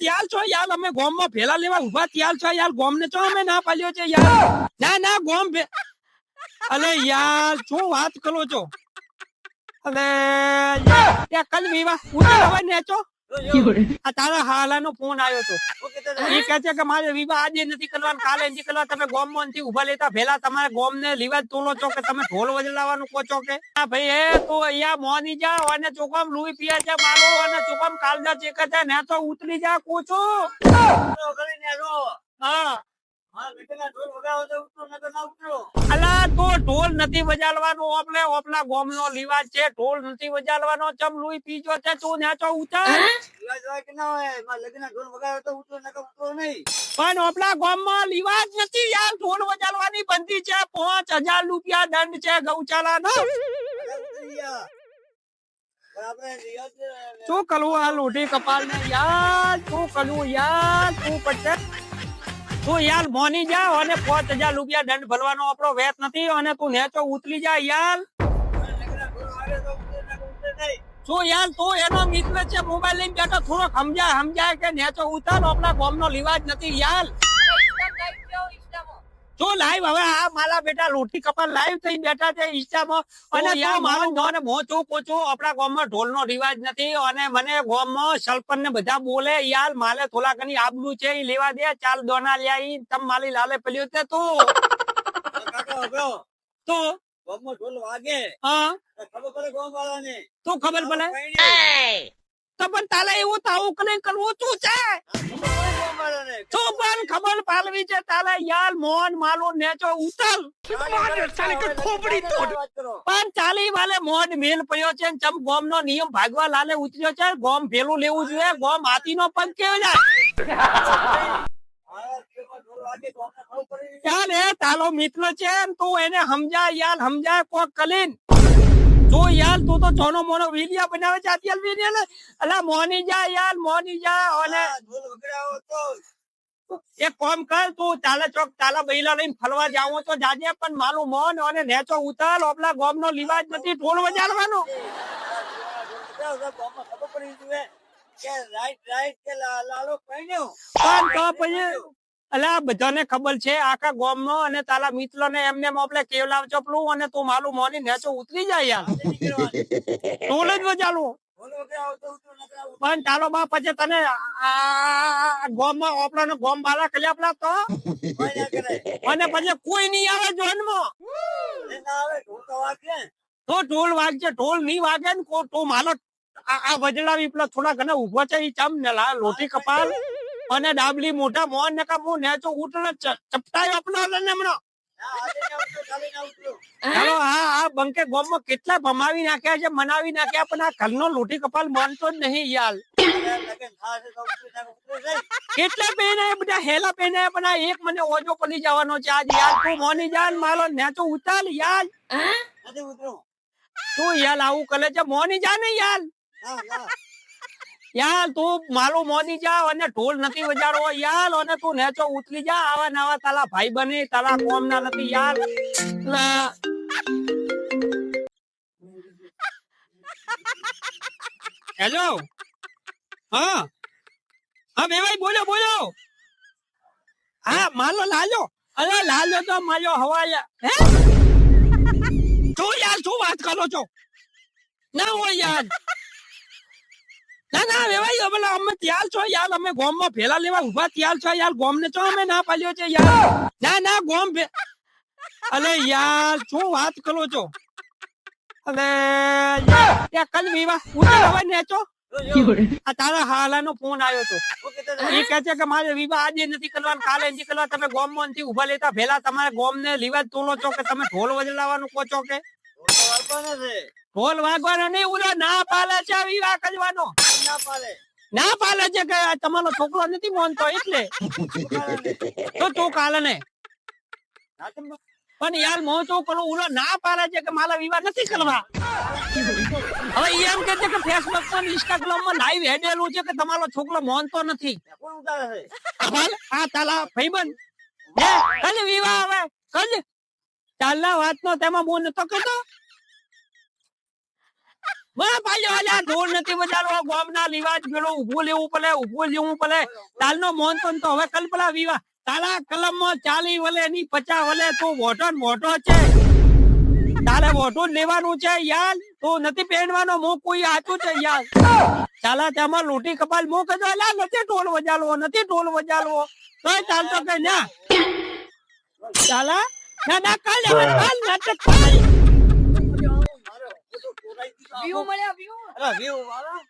ત્યાર છો યાર? અમે ગોમમાં ભેલા લેવા ઊભા ત્યાર છો યાર? ગોમ ને ચો અમે ના પાલ્યો છે યાર. ના ના, ગોમ ભે અલે યાર, શું વાત કરો છો? અલે યાર કલ વિવાહ ઉતરવા નેચો. આ તારા હાલાનો ફોન આવ્યો તો. એ કહે છે કે મારે વિવાહ આજે નથી કરવાનો કાલે નથી કરવા તમે ગોમ નથી ઊભા લેતા ભેલા તમારે ગોમ ને લીવા તોલો છો કે તમે ઢોલ વજલાવાનું કહો છો કે? ભાઈ એ તો અહીંયા મોની જા અને ચોકામ લુઈ પીયા છે મારો અને ચોકામ કાલજા ચેક છે ને તો ઉતરી જા કોચો હા અલા તો ઢોલ નથી વજાડવાનો ઓપલે ઓપલા ગોમ નો લીવાજ છે ઢોલ નથી વજાડવાનો ચમ લુઈ પીજો છે તું નેચો ઉતાર. પણ ઓપલા ગોમમાં લીવાજ નથી યાર ઢોલ વજાડવાની બંધી છે પાંચ હજાર રૂપિયા દંડ છે ગૌચાલા નો શું કરવું આ લોઢી કપાલ ને યાર શું કરવું યાર તું પટે તું યાર મોની જા અને પાંચ હજાર રૂપિયા દંડ ભરવાનો આપણો વેત નથી અને તું નેચો ઉતરી જા યાર. શું યાર તું એનો મિત્ર છે મોબાઈલ લઈને બેઠો, થોડો સમજાય સમજાય કે નેચો ઉતાર, આપણા ગોમ નો લિવાજ નથી યાર. શું લાઈવ હવે આ મારા બેટા લોટી કપાલ લાઈવ થઈ બેઠા છે ઈચ્છામાં. અને યાર મારો મોને મોચું પોચું આપણા ગામમાં ઢોલ નો રિવાજ નથી અને મને ગામમાં સલપન ને બધા બોલે યાર માલે થોડા ઘણી આબલું છે એ લેવા દે ચાલ દોના લ્યા ઈ તમ માલી લાલે પડ્યો છે તો. તો હા? તું ખબર પડે તો પણ તાલે એવું તાવું કને કરવું તું છે. તું ખબર પાલવી છે, તાલે યાર, મોન, માલો, નેચો ઉતર પણ ચાલી વાલે મોઢ મેલ પયો છે ચમ ગોમ નો નિયમ ભાગવા લાલે ઉતર્યો છે, ગોમ ભેલું લેવું જોઈએ, ગોમ હાથી નો પગ કેવો જાય ચાલ એ તારો મિત્ર છે તું એને સમજાય, યાર, સમજાય કોક કલીન. તો યાર, તું તો જોનો મોનો વિડિયા બનાવે છે, અત્યારે વિડિયા ને? અલા, મોની જા, યાર, મોની જા અને એક કોમ કર તું તાલે ચોક તાલા બૈલા લઈને ફરવા જાવ તો જાજે પણ મારું મન અને નેચો ઉતાર ઓપલા ગોમ નો લિવાજ નથી ઢોલ વજાડવાનો. બધાને ખબર છે આખા ગોમ નો અને તારા મિત્રો ને એમને મોકલે કેવલાવ ચોપલું અને તું માલું મોની નેચો ઉતરી જાય યાર. ઢોલ જ વજાડવું પણ તારો બાપ પછી તને ગોમમાં ઓપલા ને ગોમ બાલા કલ્યાપલા તો? અને પછી કોઈ નહીં આવે જોનમાં. તો ઢોલ વાગશે ઢોલ નહીં વાગે ને કો- તો માલો આ આ વજડાવી પેલા થોડા ઘણા ઊભો છે એ ચમ ને લા લોટી કપાલ. અને ડાબલી મોટા મોન ને કા હું નેચો ઉઠને ચપટાઈ આપનો ને હમણો હા આ બંકે ગોમમાં કેટલા ભમાવી નાખ્યા છે મનાવી નાખ્યા પણ આ ઘરનો લોટી કપાલ માનતો જ નહીં યાર. કેટલા પહેને બધા હેલા પહેને પણ આ એક મને ઓજો પડી જવાનો છે. આજ યાર તું મોની જાન માલો નેચો ઉતાર યાર. તું યાર આવું કરે છે મોની જા ને યાર. યાર, તું માલું મોદી જા અને ઢોલ નથી વજાડવો. યાર, અને તું નેચો ઉતરી જા. આવા નવા તારા ભાઈ બની તારા કોમ ના નથી. યાર હેલો? હા? હા બેભાઈ બોલો બોલો. હા, માલો લાલો અરે લાલો તો માલો હવાયા. હે? શું યાર, શું વાત કરો છો? ના હોય યાર. ના ના વેવાઈ હવે અમે ત્યાર છો યાર અમે ગોમમાં ભેલા લેવા ઊભા ત્યાર છો યાર ગોમ ને છો અમે ના પાલ્યો છે યાર. ના ના ગોમ અલે યાર શું વાત કરો છો? અલે યાર કલ વિવા ઉતર હવે નેચો. આ તારા હાલાનો ફોન આવ્યો તો. એ કહે છે કે મારે વિવાહ આજે નથી કરવાનું કાલે નથી કરવા તમે ગોમમાં નથી ઊભા લેતા ભેલા તમારે ગોમ ને લીવા તોલો છો કે તમે ઢોલ વજલાવાનું કહો છો કે? ઢોલ વાગવાનો નહીં ઉરા ના પાલે છે વિવાહ કરવાનો. ના પાલે છે કે તમારો છોકરો નથી માનતો એટલે. તો તું કાલે ને. પણ યાર મો તો કરો ઉલો ના પાલે છે કે મારા વિવાહ નથી કરવા. હવે એમ કે છે કે ફેસબુક પર ઇન્સ્ટાગ્રામમાં લાઈવ હેડેલું છે કે તમારો છોકરો માનતો નથી. આ તાલા ભાઈબંધ. હે કલ વિવાહ હવે? કલ ચાલના વાત નો તેમાં બોન નતો કહેતો? માં ભાઈઓ અલ્યા ઢોલ નથી બજાડવો ગામના રિવાજ પેલો ઉભું લેવું પડે ઉભું લેવું પડે. તાલનો મોનતોન તો હવે કલ્પના વિવાહ. તારા કલમમાં ચાલી વલે ની પચા વલે તું મોટો મોટો છે. તારે મોટું લેવાનું છે યાર. તું નથી પહેરવાનો મો કોઈ આચું છે યાર. ચાલા તેમાં લૂંટી કપાલ મો અલ્યા નથી ઢોલ વજાડવો નથી ઢોલ વજાડવો તો ચાલતો કે ના. ચાલા ના ના કાલ કાલ નાટક કાલ વ્યૂ મળ્યા વ્યૂ અરે વ્યૂ વાળા?